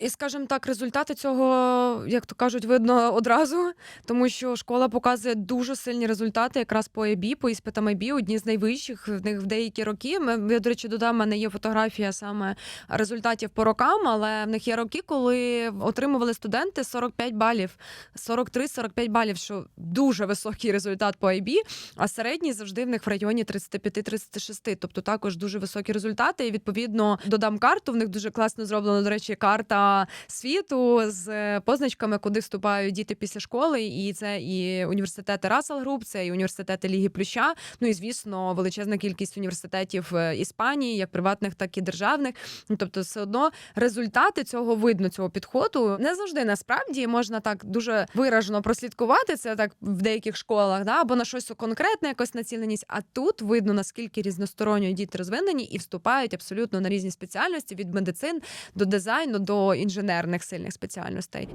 І, скажімо так, результати цього, як то кажуть, видно одразу, тому що школа показує дуже сильні результати якраз по ЕБІ, по іспитам ЕБІ, одні з найвищих в них в деякі роки. Ми, я, до речі, додам, мене є фотографія саме результатів по рокам, але в них є роки, коли отримували студенти 45 балів, 43-45 балів, що дуже високий результат по IB, а середній завжди в них в районі 35-36. Тобто також дуже високі результати. І відповідно додам карту. В них дуже класно зроблено, до речі, карта світу з е, позначками, куди вступають діти після школи. І це і університети Russell Group, це і університети Ліги Плюща. Ну і звісно, величезна кількість університетів е, Іспанії, як приватних, так і державних. Ну, тобто, все одно результати цього видно, цього підходу. Не завжди насправді можна так дуже виражено прослідкувати це так в деяких школах, да, або на щось конкретне, якось націленість. А тут видно наскільки різносторонньо діти розвинені і вступають абсолютно на різні спеціальності від медицин до дизайну до інженерних сильних спеціальностей.